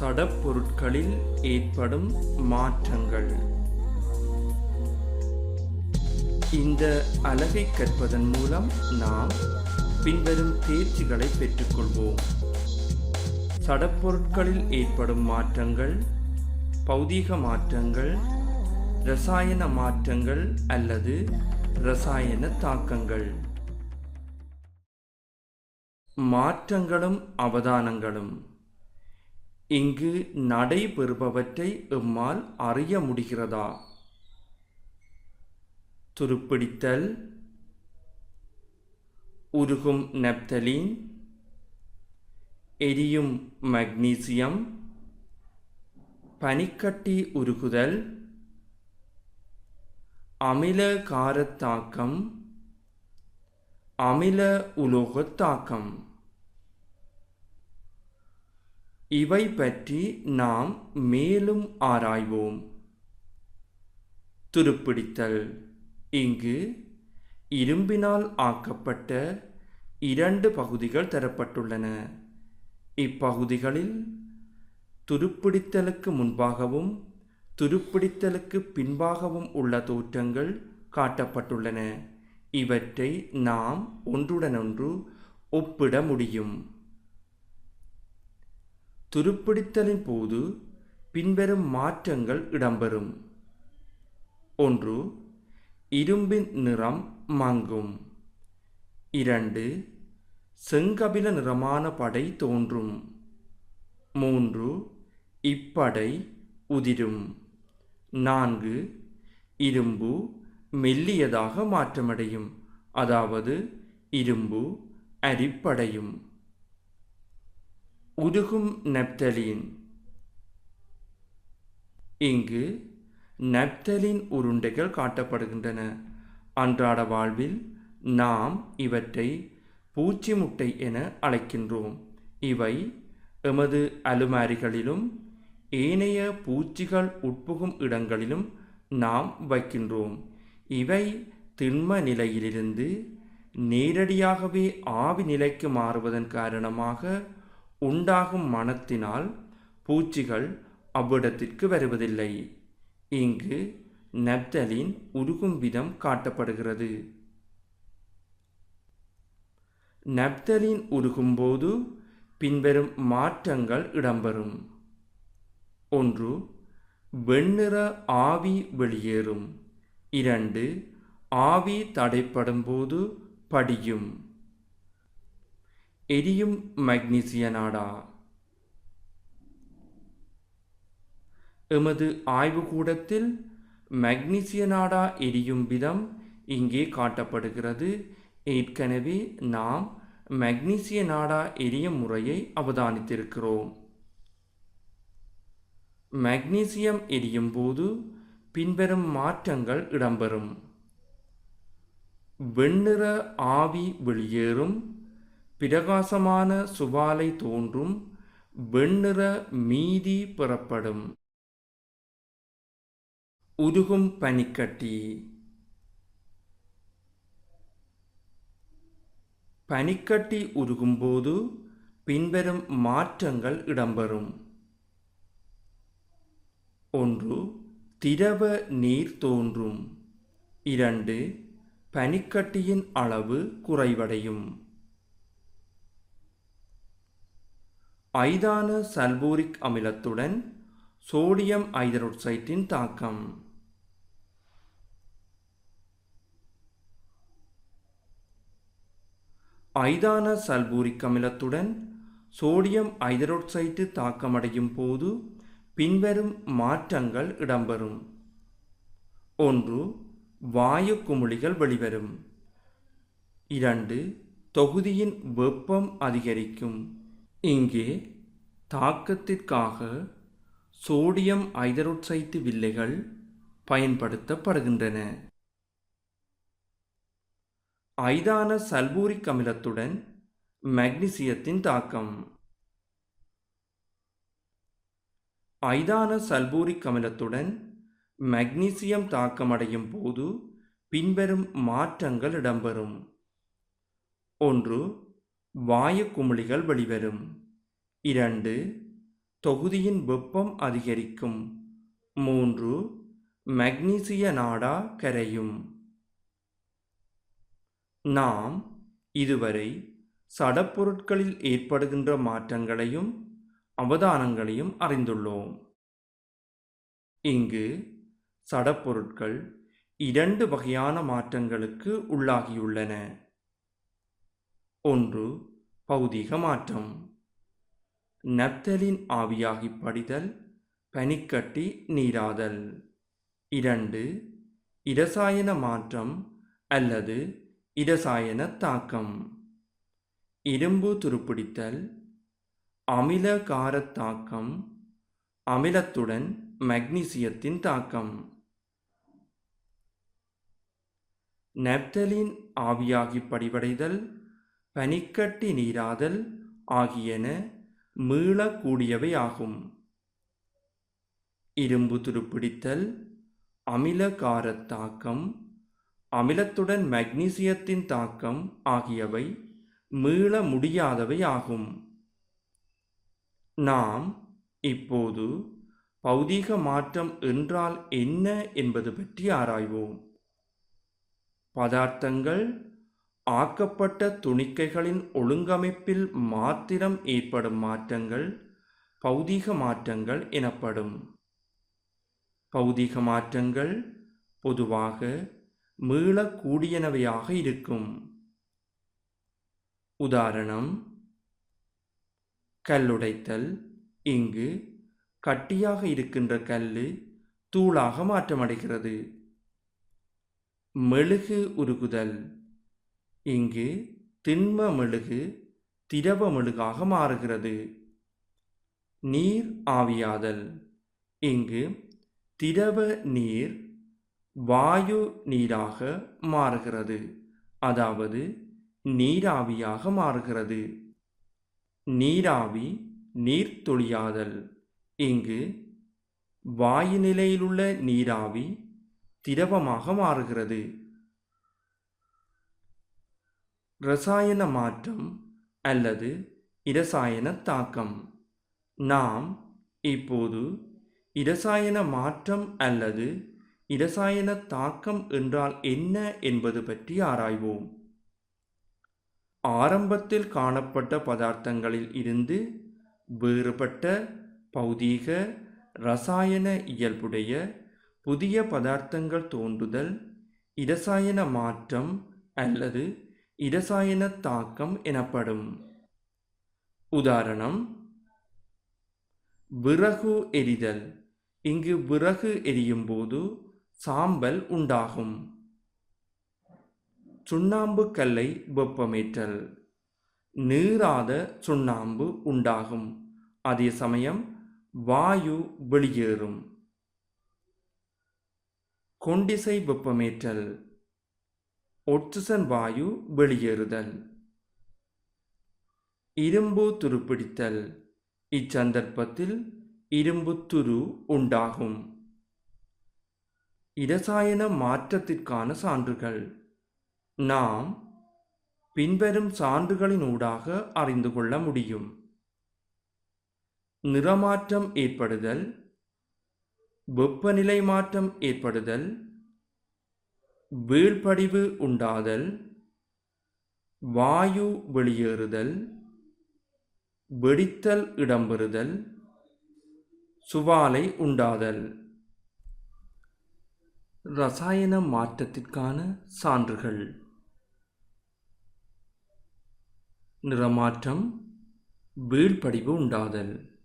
சடப்பொருட்களில் ஏற்படும் மாற்றங்கள். இந்த அலகை கற்பதன் மூலம் நாம் பின்வரும் தேர்ச்சிகளை பெற்றுக்கொள்வோம். சடப்பொருட்களில் ஏற்படும் மாற்றங்கள் பௌதீக மாற்றங்கள் ரசாயன மாற்றங்கள் அல்லது ரசாயன தாக்கங்கள். மாற்றங்களும் அவதானங்களும். இங்கு நடைபெறுபவற்றை எம்மால் அறிய முடிகிறதா? துருப்பிடித்தல். உருகும் நெப்தலீன். எரியும் மக்னீசியம். பனிக்கட்டி உருகுதல். அமில காரத்தாக்கம். அமில உலோகத்தாக்கம். இவை பற்றி நாம் மேலும் ஆராய்வோம். துருப்பிடித்தல். இங்கு இரும்பினால் ஆக்கப்பட்ட இரண்டு பகுதிகள் தரப்பட்டுள்ளன. இப்பகுதிகளில் துருப்பிடித்தலுக்கு முன்பாகவும் துருப்பிடித்தலுக்கு பின்பாகவும் உள்ள தோற்றங்கள் காட்டப்பட்டுள்ளன. இவற்றை நாம் ஒன்றுடனொன்று ஒப்பிட முடியும். துருப்பிடித்தலின் போது பின்வரும் மாற்றங்கள் இடம்பெறும். ஒன்று இரும்பின் நிறம் மங்கும். இரண்டு செங்கபில நிறமான படை தோன்றும். மூன்று இப்படை உதிரும். நான்கு இரும்பு மெல்லியதாக மாற்றமடையும். அதாவது இரும்பு அரிப்படையும். உருகும் நெப்தலீன் இங்கு நெப்தலின் உருண்டைகள் காட்டப்படுகின்றன. அன்றாட வாழ்வில் நாம் இவற்றை பூச்சி முட்டை என அழைக்கின்றோம். இவை எமது அலுமாரிகளிலும் ஏனைய பூச்சிகள் உட்புகும் இடங்களிலும் நாம் வைக்கின்றோம். இவை திண்ம நிலையிலிருந்து நேரடியாகவே ஆவி நிலைக்கு மாறுவதன் காரணமாக உண்டாகும் மனத்தினால் பூச்சிகள் அவ்விடத்திற்கு வருவதில்லை. இங்கு நப்தலின் உருகும் விதம் காட்டப்படுகிறது. நப்தலின் உருகும்போது பின்வரும் மாற்றங்கள் இடம்பெறும். ஒன்று வெண்ணிற ஆவி வெளியேறும். இரண்டு ஆவி தடைப்படும் போது படியும். எரியும் மக்னீசிய நாடா எமது ஆய்வுக்கூடத்தில் மக்னீசிய நாடா எரியும் விதம் இங்கே காட்டப்படுகிறது. ஏற்கனவே நாம் மக்னீசிய நாடா எரியும் முறையை அவதானித்திருக்கிறோம். மக்னீசியம் எரியும் போது பின்வரும் மாற்றங்கள் இடம்பெறும். வெண்ணிற ஆவி வெளியேறும். பிரகாசமான சுவாலை தோன்றும் வெண்ணிற மீதி பெறப்படும். உருகும் பனிக்கட்டி. பனிக்கட்டி உருகும்போது பின்வரும் மாற்றங்கள் இடம்பெறும். ஒன்று திரவ நீர் தோன்றும். இரண்டு பனிக்கட்டியின் அளவு குறைவடையும். ஐதான சல்பூரிக் அமிலத்துடன் சோடியம் ஐதரோட்சைட்டின் தாக்கம். ஐதான சல்பூரிக் அமிலத்துடன் சோடியம் ஐதரோட்சைட்டு தாக்கமடையும் போது பின்வரும் மாற்றங்கள் இடம்பெறும். ஒன்று வாயு குமிழிகள் வெளிவரும். இரண்டு தொகுதியின் வெப்பம் அதிகரிக்கும். இங்கே தாக்கத்திற்காக சோடியம் ஐதரோட்சைட்டு வில்லைகள் பயன்படுத்தப்படுகின்றன. ஐதான சல்பூரிக் அமிலத்துடன் மக்னீசியத்தின் தாக்கம். ஐதான சல்பூரிக் அமிலத்துடன் மக்னீசியம் தாக்கமடையும் போது பின்வரும் மாற்றங்கள் இடம்பெறும். ஒன்று வாயு குமிழிகள் வெளிவரும். இரண்டு தொகுதியின் வெப்பம் அதிகரிக்கும். மூன்று மக்னீசிய நாடா கரையும். நாம் இதுவரை சடப்பொருட்களில் ஏற்படுகின்ற மாற்றங்களையும் அவதானங்களையும் அறிந்துள்ளோம். இங்கு சடப்பொருட்கள் இரண்டு வகையான மாற்றங்களுக்கு உள்ளாகியுள்ளன. ஒன்று பௌதிக மாற்றம். நப்தலின் ஆவியாகி படிதல் பனிக்கட்டி நீராதல். இரண்டு இரசாயன மாற்றம் அல்லது இரசாயன தாக்கம். இரும்பு துருப்பிடித்தல் அமில காரத்தாக்கம் அமிலத்துடன் மக்னீசியத்தின் தாக்கம். நெப்தலின் ஆவியாகி படிவடைதல் பனிக்கட்டி நீராதல் ஆகியன மீளக்கூடியவை ஆகும் இரும்பு துருப்பிடித்தல் அமில காரத் தாக்கம் அமிலத்துடன் மக்னீசியத்தின் தாக்கம் ஆகியவை மீள முடியாதவை ஆகும் நாம் இப்போது பௌதீக மாற்றம் என்றால் என்ன என்பது பற்றி ஆராய்வோம். பதார்த்தங்கள் ஆக்கப்பட்ட துணிக்கைகளின் ஒழுங்கமைப்பில் மாத்திரம் ஏற்படும் மாற்றங்கள் பௌதீக மாற்றங்கள் எனப்படும். பௌதீக மாற்றங்கள் பொதுவாக மீளக்கூடியனவையாக இருக்கும். உதாரணம் கல்லுடைத்தல். இங்கு கட்டியாக இருக்கின்ற கல்லு தூளாக மாற்றமடைகிறது. மெழுகு உருகுதல். இங்கு திண்ம மெழுகு திரவ மெழுகாக மாறுகிறது. நீர் ஆவியாதல். இங்கு திரவ நீர் வாயு நீராக மாறுகிறது. அதாவது நீராவியாக மாறுகிறது. நீராவி நீர்த்தொழியாதல் இங்கு வாயு நிலையிலுள்ள நீராவி திரவமாக மாறுகிறது. இரசாயன மாற்றம் அல்லது இரசாயன தாக்கம். நாம் இப்போது இரசாயன மாற்றம் அல்லது இரசாயன தாக்கம் என்றால் என்ன என்பது பற்றி ஆராய்வோம். ஆரம்பத்தில் காணப்பட்ட பதார்த்தங்களில் இருந்து வேறுபட்ட பௌதீக இரசாயன இயல்புடைய புதிய பதார்த்தங்கள் தோன்றுதல் இரசாயன மாற்றம் அல்லது இரசாயன தாக்கம் எனப்படும். உதாரணம் விறகு எரிதல். இங்கு விறகு எரியும் போது சாம்பல் உண்டாகும். சுண்ணாம்பு கல்லை வெப்பமேற்றல். நீராத சுண்ணாம்பு உண்டாகும். அதே சமயம் வாயு வெளியேறும். கொண்டிசை வெப்பமேற்றல். ஒட்சிசன் வாயு வெளியேறுதல். இரும்பு துருப்பிடித்தல். இச்சந்தர்ப்பத்தில் இரும்பு துரு உண்டாகும். இரசாயன மாற்றத்திற்கான சான்றுகள். நாம் பின்வரும் சான்றுகளினூடாக அறிந்து கொள்ள முடியும். நிறமாற்றம் ஏற்படுதல். வெப்பநிலை மாற்றம் ஏற்படுதல். வீழ்படிவு உண்டாதல் வாயு வெளியேறுதல் வெடித்தல் இடம்பெறுதல் சுவாலை உண்டாதல். ரசாயன மாற்றத்திற்கான சான்றுகள். நிறமாற்றம் வீழ்படிவு உண்டாதல்.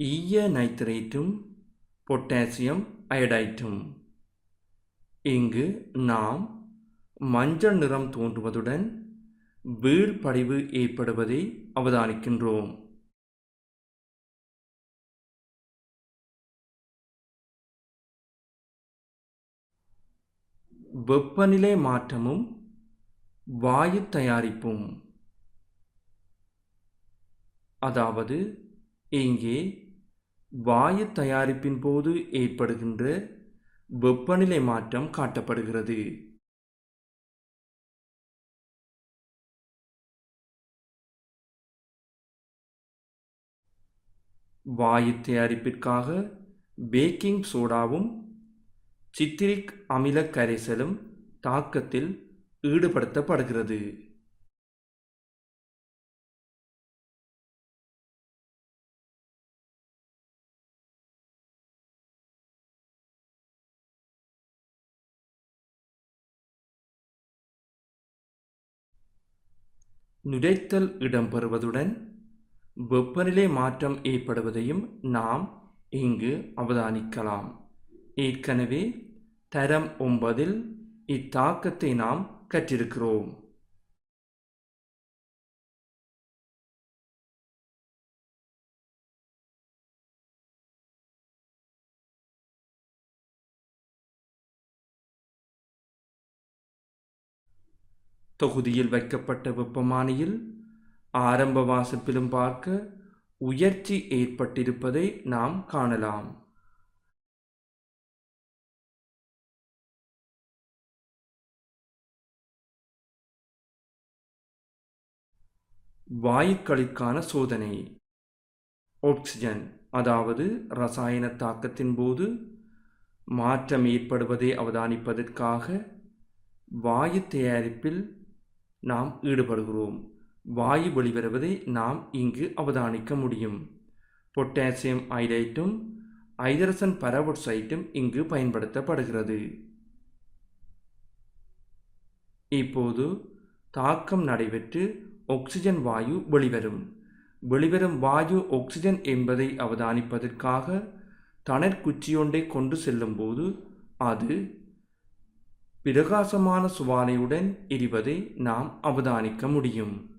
ஈய நைட்ரேட்டும் பொட்டாசியம் அயடைட்டும். இங்கு நாம் மஞ்சள் நிறம் தோன்றுவதுடன் வீழ்படிவு ஏற்படுவதை அவதானிக்கின்றோம். வெப்பநிலை மாற்றமும் வாயு தயாரிப்பும். அதாவது இங்கே வாயு தயாரிப்பின் போது ஏற்படுகின்ற வெப்பநிலை மாற்றம் காட்டப்படுகிறது. வாயு தயாரிப்பிற்காக பேக்கிங் சோடாவும் சித்திரிக் அமில கரைசலும் தாக்கத்தில் ஈடுபடுத்தப்படுகிறது. நுரைத்தல் இடம்பெறுவதுடன் வெப்பநிலை மாற்றம் ஏற்படுவதையும் நாம் இங்கு அவதானிக்கலாம். ஏற்கனவே தரம் ஒன்பதில் இத்தாக்கத்தை நாம் கற்றிருக்கிறோம். தொகுதியில் வைக்கப்பட்ட வெப்பமானியில் ஆரம்ப வாசிப்பிலும் பார்க்க உயர்ச்சி ஏற்பட்டிருப்பதை நாம் காணலாம். வாயுக்களுக்கான சோதனை. ஆக்சிஜன் அதாவது ரசாயன தாக்கத்தின் போது மாற்றம் ஏற்படுவதை அவதானிப்பதற்காக வாயு தயாரிப்பில் நாம் ஈடுபடுகிறோம். வாயு வெளிவருவதை நாம் இங்கு அவதானிக்க முடியும். பொட்டாசியம் ஐடைட்டும் ஐதரசன் பரவொட்சைட்டும் இங்கு பயன்படுத்தப்படுகிறது. இப்போது தாக்கம் நடைபெற்று ஆக்சிஜன் வாயு வெளிவரும். வெளிவரும் வாயு ஆக்சிஜன் என்பதை அவதானிப்பதற்காக தணற்குச்சியொன்றை கொண்டு செல்லும்போது அது பிரகாசமான சுவாலையுடன் இருப்பதை நாம் அவதானிக்க முடியும்.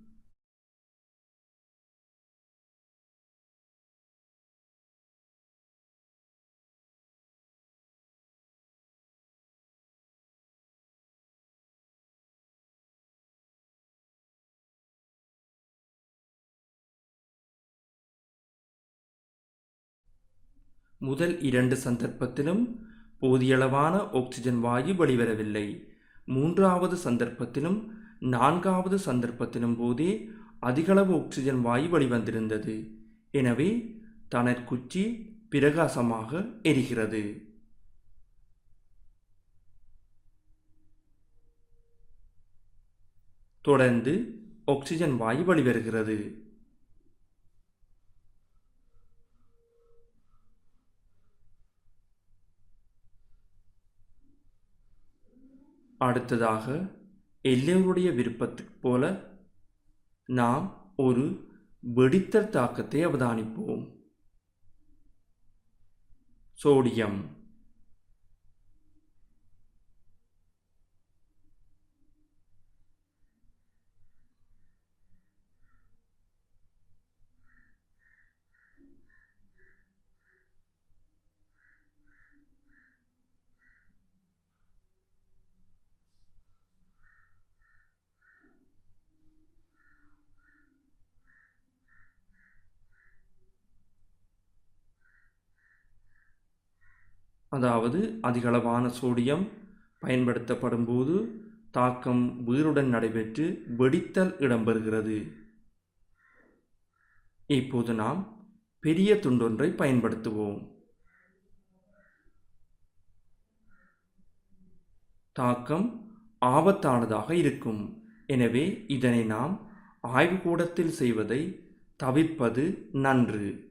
முதல் இரண்டு சந்தர்ப்பத்திலும் போதியளவான ஆக்சிஜன் வாயு வெளிவரவில்லை. மூன்றாவது சந்தர்ப்பத்திலும் நான்காவது சந்தர்ப்பத்திலும் போதே அதிகளவு ஆக்சிஜன் வாயு வெளிவந்திருந்தது. எனவே தனற்குச்சி பிரகாசமாக எரிகிறது. தொடர்ந்து ஆக்சிஜன் வாயு வெளிவருகிறது. அடுத்ததாக எல்லோருடைய விருப்பத்துக்கு போல நாம் ஒரு வெடித்தல் தாக்கத்தை அவதானிப்போம். சோடியம். அதாவது அதிகளவான சோடியம் பயன்படுத்தப்படும் போது தாக்கம் உயிருடன் நடைபெற்று வெடித்தல் இடம்பெறுகிறது. இப்போது நாம் பெரிய துண்டொன்றை பயன்படுத்துவோம். தாக்கம் ஆபத்தானதாக இருக்கும். எனவே இதனை நாம் ஆய்வுக்கூடத்தில் செய்வதை தவிர்ப்பது நன்று.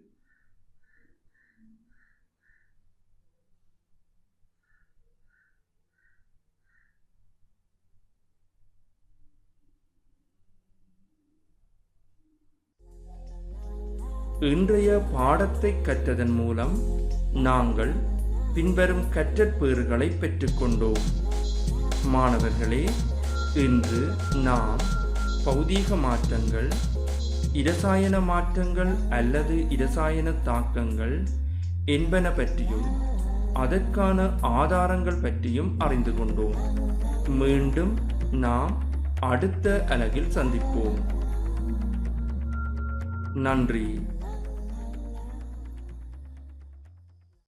இன்றைய பாடத்தை கற்றதன் மூலம் நாங்கள் பின்வரும் கற்றற்பேறுகளை பெற்றுக்கொண்டோம். மாணவர்களே இன்று நாம் பௌதீக மாற்றங்கள் இரசாயன மாற்றங்கள் அல்லது இரசாயன தாக்கங்கள் என்பன பற்றியும் அதற்கான ஆதாரங்கள் பற்றியும் அறிந்து கொண்டோம். மீண்டும் நாம் அடுத்த அலகில் சந்திப்போம். நன்றி.